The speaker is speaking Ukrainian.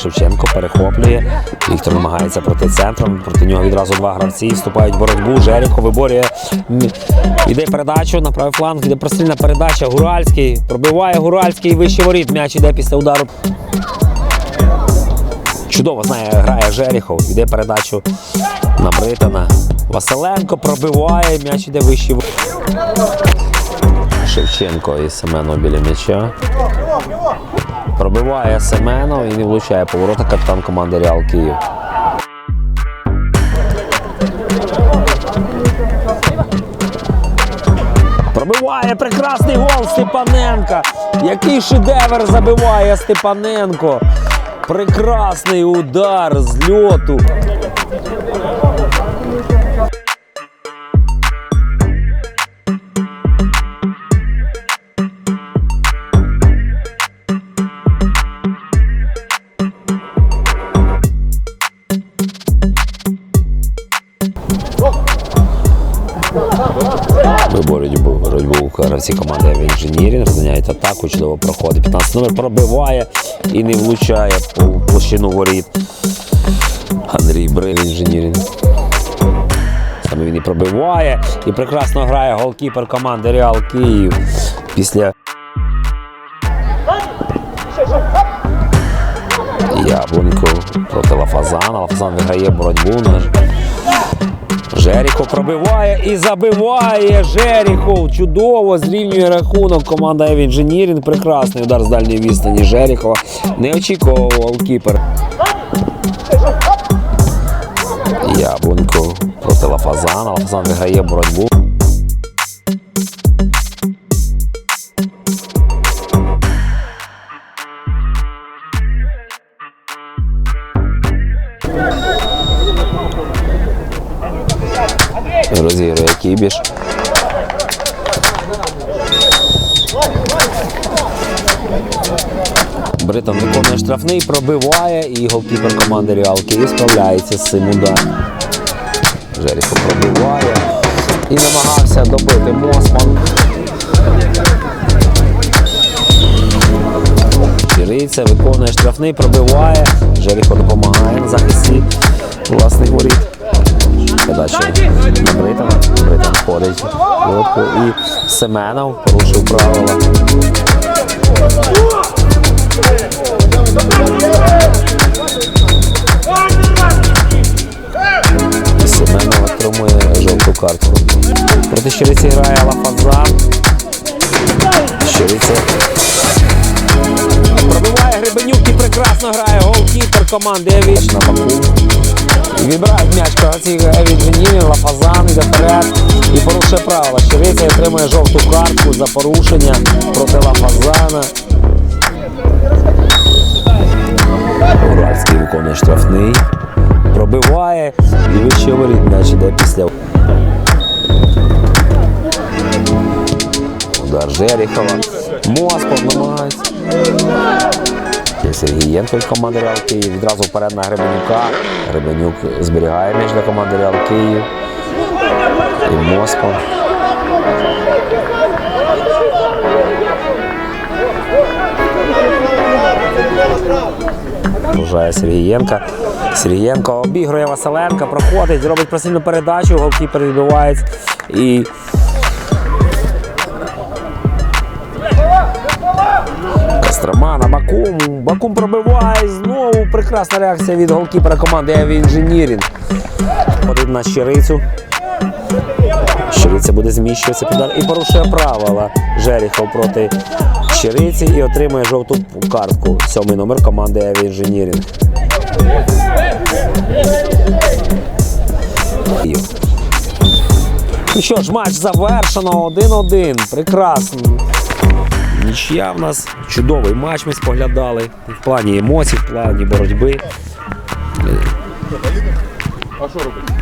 Шевченко перехоплює. Віктор намагається проти центром. Проти нього відразу два гравці вступають в боротьбу. Жеріхо виборює. Іде передачу на правий фланг, іде прострільна передача. Гуральський пробиває Гуральський вище воріт. М'яч іде після удару. Чудово знає, грає Жеріхов. Іде передачу на Британа. Василенко пробиває, м'яч іде вище. воріт. Шевченко і Семенов біля м'яча. Пробиває Семенов і не влучає поворота капітан команди Реал Київ. Пробиває прекрасний гол Степаненка. Який шедевр забиває Степаненко. Прекрасний удар з льоту. Виборють боротьбу гравці команди в інженірінг, розганяють атаку, чудово проходить. 15 номер пробиває і не влучає по площину воріт. Андрій Бриль інженірінг. Саме він і пробиває і прекрасно грає голкіпер команди Реал Київ. Після Яблунько проти Лафазана. Лафазан виграє боротьбу. Жеріхов пробиває і забиває. Жеріхов чудово зрівнює рахунок. Команда Евінженірінг. Прекрасний удар з дальньої відстані Жеріхова. Не очікував голкіпер. Яблунько проти Лафазана. Лафазан виграє боротьбу. Розігрує Кібіш. Бритон виконує штрафний, пробиває і голкіпер команди Реал Київ справляється з цим ударом. Жеріхо пробиває і намагався добити Мосман. Чириця виконує штрафний, пробиває. Жеріхо допомагає на захисті власних воріт. Передача на Британа. Британ входить в лодку і Семенов порушив правила. Семенов отримує жовту картку. Проти Щириці грає Лафазан. Щириця пробиває Гребенюк і прекрасно грає голкіпер команди Евіч на боку. Відбирають м'яч гравці Евідженірін, Лафазан йде вперед і порушує правила. Щириця отримує жовту картку за порушення проти Лафазана. Уральський виконує штрафний. Пробиває і вище воріт м'яч іде після. Удар Жеріхова. Моспов намагається. Є Сергієнко від команди Реал Київ. Відразу вперед на Гребенюка. Гребенюк зберігає м'яч для команди Реал Київ. І Моспов. Вважає Сергієнка. Сергієнко обігрує Василенка, проходить, робить просильну передачу, голкіпер відбивається. І Кострома на Бакум. Бакум пробиває. Знову прекрасна реакція від голкіпера команди Еві Інженірінг. Ходить на щирицю. Щириця буде зміщуватися під удар і порушує правила Жеріхов проти щириці і отримує жовту картку. Сьомий номер команди Еві Інженірінг. Ну що ж, матч завершено 1-1. Прекрасно. Нічия в нас чудовий матч ми споглядали в плані емоцій, в плані боротьби. А що робити?